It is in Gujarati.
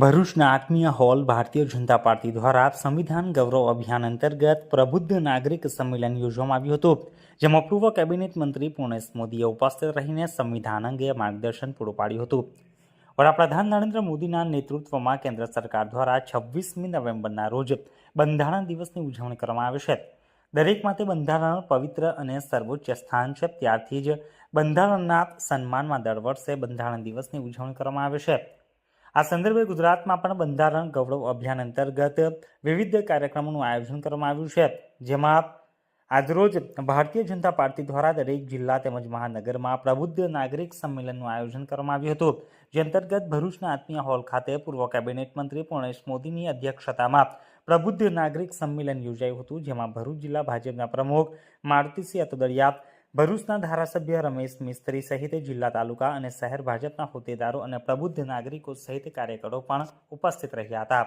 ભરૂચના આત્મીય હોલ ભારતીય જનતા પાર્ટી દ્વારા સંવિધાન ગૌરવ અભિયાન અંતર્ગત પ્રબુદ્ધ નાગરિક સંમેલન યોજવામાં આવ્યું હતું, જેમાં પૂર્વ કેબિનેટ મંત્રી પૂર્ણેશ મોદીએ ઉપસ્થિત રહીને સંવિધાન અંગે માર્ગદર્શન પૂરું પાડ્યું હતું. વડાપ્રધાન નરેન્દ્ર મોદીના નેતૃત્વમાં કેન્દ્ર સરકાર દ્વારા છવ્વીસમી નવેમ્બરના રોજ બંધારણ દિવસની ઉજવણી કરવામાં આવે છે. દરેક માટે બંધારણ પવિત્ર અને સર્વોચ્ચ સ્થાન છે, ત્યારથી જ બંધારણના સન્માનમાં દર વર્ષે બંધારણ દિવસની ઉજવણી કરવામાં આવે છે. આ સંદર્ભે ગુજરાતમાં પણ બંધારણ ગૌરવ અભિયાન અંતર્ગત વિવિધ કાર્યક્રમોનું આયોજન કરવામાં આવ્યું છે. જેમાં આજરોજ ભારતીય જનતા પાર્ટી દ્વારા દરેક જિલ્લા તેમજ મહાનગરમાં પ્રબુદ્ધ નાગરિક સંમેલનનું આયોજન કરવામાં આવ્યું હતું. જે અંતર્ગત ભરૂચના આત્મીય હોલ ખાતે પૂર્વ કેબિનેટ મંત્રી પૂર્ણેશ મોદીની અધ્યક્ષતામાં પ્રબુદ્ધ નાગરિક સંમેલન યોજાયું હતું. જેમાં ભરૂચ જિલ્લા ભાજપના પ્રમુખ મારુતિસિંહ અતોદરિયા ભરૂચના ધારાસભ્ય રમેશ મિસ્ત્રી સહિત જિલ્લા તાલુકા અને શહેર ભાજપના હોદ્દેદારો અને પ્રબુદ્ધ નાગરિકો સહિત કાર્યકરો પણ ઉપસ્થિત રહ્યા હતા.